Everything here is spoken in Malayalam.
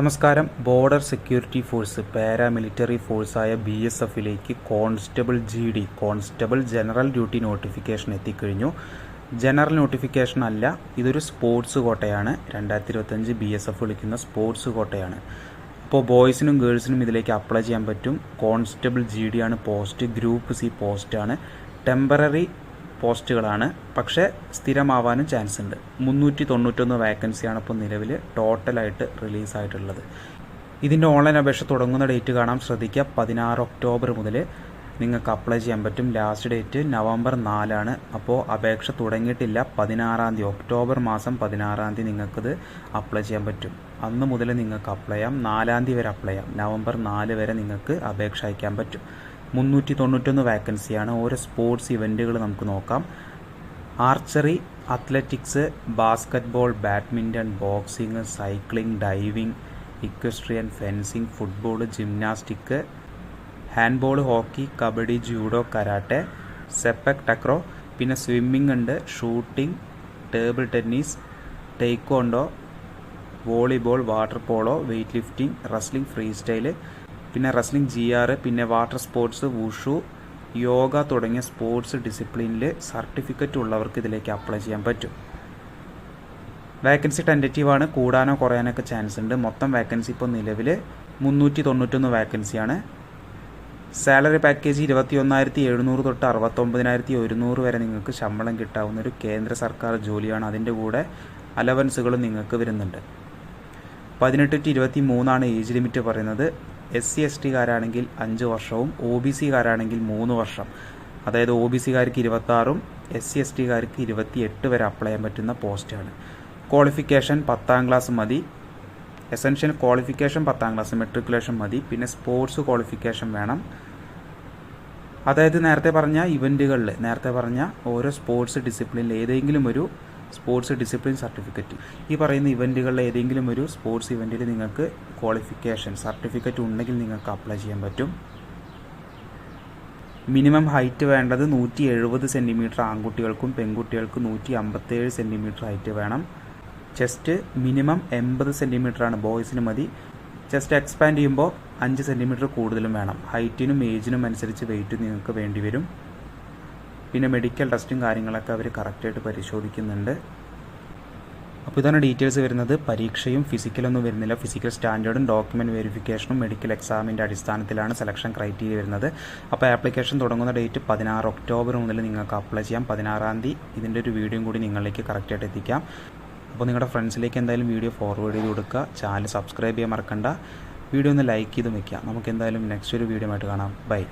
നമസ്കാരം. ബോർഡർ സെക്യൂരിറ്റി ഫോഴ്സ് പാരാമിലിറ്ററി ഫോഴ്സായ ബി എസ് എഫിലേക്ക് constable G D constable general duty notification എത്തിക്കഴിഞ്ഞു. ജനറൽ നോട്ടിഫിക്കേഷൻ അല്ല ഇതൊരു സ്പോർട്സ് കോട്ടയാണ്. രണ്ടായിരത്തി ഇരുപത്തഞ്ച് ബി എസ് എഫ് വിളിക്കുന്ന സ്പോർട്സ് കോട്ടയാണ്. അപ്പോൾ ബോയ്സിനും ഗേൾസിനും ഇതിലേക്ക് അപ്ലൈ ചെയ്യാൻ പറ്റും. കോൺസ്റ്റബിൾ ജി ഡി ആണ് പോസ്റ്റ് ഗ്രൂപ്പ് സി പോസ്റ്റാണ്. ടെമ്പററി പോസ്റ്റുകളാണ്. പക്ഷേ സ്ഥിരമാവാനും ചാൻസ് ഉണ്ട് മുന്നൂറ്റി തൊണ്ണൂറ്റൊന്ന് വേക്കൻസിയാണ് ഇപ്പോൾ നിലവിൽ ടോട്ടലായിട്ട് റിലീസായിട്ടുള്ളത്. ഇതിന്റെ ഓൺലൈൻ അപേക്ഷ തുടങ്ങുന്ന ഡേറ്റ് കാണാം. ശ്രദ്ധിക്കുക. പതിനാറ് ഒക്ടോബർ മുതൽ നിങ്ങൾക്ക് അപ്ലൈ ചെയ്യാൻ പറ്റും. ലാസ്റ്റ് ഡേറ്റ് നവംബർ നാലാണ്. അപ്പോൾ അപേക്ഷ തുടങ്ങിയിട്ടില്ല. പതിനാറാം തീയതി ഒക്ടോബർ മാസം പതിനാറാം തീയതി നിങ്ങൾക്കിത് അപ്ലൈ ചെയ്യാൻ പറ്റും. അന്ന് മുതൽ നിങ്ങൾക്ക് അപ്ലൈ ചെയ്യാം. നാലാം തീയതി വരെ അപ്ലൈ ചെയ്യാം. നവംബർ നാല് വരെ നിങ്ങൾക്ക് അപേക്ഷ അയക്കാൻ പറ്റും. മുന്നൂറ്റി തൊണ്ണൂറ്റൊന്ന് വാക്കൻസിയാണ് ഓരോ സ്പോർട്സ് ഇവന്റുകൾ നമുക്ക് നോക്കാം. Archery athletics basketball badminton boxing cycling diving equestrian fencing football gymnastic handball hockey kabaddi judo karate sepak takraw പിന്നെ സ്വിമ്മിംഗ് ഉണ്ട് shooting table tennis taekwondo volleyball water polo weight lifting wrestling free style പിന്നെ റെസ്ലിംഗ് ജി ആർ പിന്നെ വാട്ടർ സ്പോർട്സ് വുഷു യോഗ തുടങ്ങിയ സ്പോർട്സ് ഡിസിപ്ലിനിൽ സർട്ടിഫിക്കറ്റ് ഉള്ളവർക്ക് ഇതിലേക്ക് അപ്ലൈ ചെയ്യാൻ പറ്റും. വേക്കൻസി ടെന്റേറ്റീവ് ആണ്. കൂടാനോ കുറയാനൊക്കെ ചാൻസ് ഉണ്ട്. മൊത്തം വേക്കൻസി ഇപ്പോൾ നിലവിൽ മുന്നൂറ്റി തൊണ്ണൂറ്റൊന്ന് വേക്കൻസിയാണ് സാലറി പാക്കേജ് ഇരുപത്തി ഒന്നായിരത്തി എഴുന്നൂറ് തൊട്ട് അറുപത്തൊമ്പതിനായിരത്തി ഒരുന്നൂറ് വരെ നിങ്ങൾക്ക് ശമ്പളം കിട്ടാവുന്ന ഒരു കേന്ദ്ര സർക്കാർ ജോലിയാണ്. അതിന്റെ കൂടെ അലവൻസുകളും നിങ്ങൾക്ക് വരുന്നുണ്ട്. പതിനെട്ട് ടു ഇരുപത്തി മൂന്നാണ് ഏജ് ലിമിറ്റ് പറയുന്നത്. എസ് സി എസ് ടിക്കാരാണെങ്കിൽ അഞ്ച് വർഷവും ഒ ബി സിക്കാരാണെങ്കിൽ മൂന്ന് വർഷം. അതായത് ഒ ബി സിക്കാർക്ക് ഇരുപത്താറും എസ് സി എസ് ടിക്കാർക്ക് ഇരുപത്തി എട്ട് വരെ അപ്ലൈ ചെയ്യാൻ പറ്റുന്ന പോസ്റ്റാണ് ക്വാളിഫിക്കേഷൻ പത്താം ക്ലാസ് മതി. എസെൻഷ്യൽ ക്വാളിഫിക്കേഷൻ പത്താം ക്ലാസ് മെട്രിക്കുലേഷൻ മതി. പിന്നെ സ്പോർട്സ് ക്വാളിഫിക്കേഷൻ വേണം. അതായത് നേരത്തെ പറഞ്ഞ ഇവന്റുകളിൽ നേരത്തെ പറഞ്ഞ ഓരോ സ്പോർട്സ് ഡിസിപ്ലിനിൽ ഏതെങ്കിലും ഒരു സ്പോർട്സ് ഡിസിപ്ലിൻ സർട്ടിഫിക്കറ്റ്. ഈ പറയുന്ന ഇവന്റുകളിൽ ഏതെങ്കിലും ഒരു സ്പോർട്സ് ഇവന്റിൽ നിങ്ങൾക്ക് ക്വാളിഫിക്കേഷൻ സർട്ടിഫിക്കറ്റ് ഉണ്ടെങ്കിൽ നിങ്ങൾക്ക് അപ്ലൈ ചെയ്യാൻ പറ്റും. മിനിമം ഹൈറ്റ് വേണ്ടത് നൂറ്റി എഴുപത് സെന്റിമീറ്റർ ആൺകുട്ടികൾക്കും പെൺകുട്ടികൾക്കും നൂറ്റി അമ്പത്തേഴ് സെന്റിമീറ്റർ ഹൈറ്റ് വേണം. ചെസ്റ്റ് മിനിമം എൺപത് ആണ് ബോയ്സിന് മതി. ചെസ്റ്റ് എക്സ്പാൻഡ് ചെയ്യുമ്പോൾ അഞ്ച് സെന്റിമീറ്റർ കൂടുതലും വേണം. ഹൈറ്റിനും ഏജിനും അനുസരിച്ച് വെയിറ്റ് നിങ്ങൾക്ക് വേണ്ടി വരും. പിന്നെ മെഡിക്കൽ ടെസ്റ്റും കാര്യങ്ങളൊക്കെ അവർ കറക്റ്റായിട്ട് പരിശോധിക്കുന്നുണ്ട്. അപ്പോൾ ഇതാണ് ഡീറ്റെയിൽസ് വരുന്നത്. പരീക്ഷയും ഫിസിക്കലൊന്നും വരുന്നില്ല. ഫിസിക്കൽ സ്റ്റാൻഡേർഡും ഡോക്യുമെന്റ് വെരിഫിക്കേഷനും മെഡിക്കൽ എക്സാമിന്റെ അടിസ്ഥാനത്തിലാണ് സെലക്ഷൻ ക്രൈറ്റീരിയ വരുന്നത്. അപ്പോൾ ആപ്ലിക്കേഷൻ തുടങ്ങുന്ന ഡേറ്റ് പതിനാറ് ഒക്ടോബർ മുതൽ നിങ്ങൾക്ക് അപ്ലൈ ചെയ്യാം. പതിനാറാം തീയതി ഇതിന്റെ ഒരു വീഡിയോയും കൂടി നിങ്ങളിലേക്ക് കറക്റ്റായിട്ട് എത്തിക്കാം. അപ്പോൾ നിങ്ങളുടെ ഫ്രണ്ട്സിലേക്ക് എന്തായാലും വീഡിയോ ഫോർവേഡ് ചെയ്ത് കൊടുക്കുക. ചാനൽ സബ്സ്ക്രൈബ് ചെയ്യാൻ മറക്കണ്ട. വീഡിയോ ഒന്ന് ലൈക്ക് ചെയ്ത് വെക്കുക. നമുക്ക് എന്തായാലും നെക്സ്റ്റ് ഒരു വീഡിയോ ആയിട്ട് കാണാം. ബൈ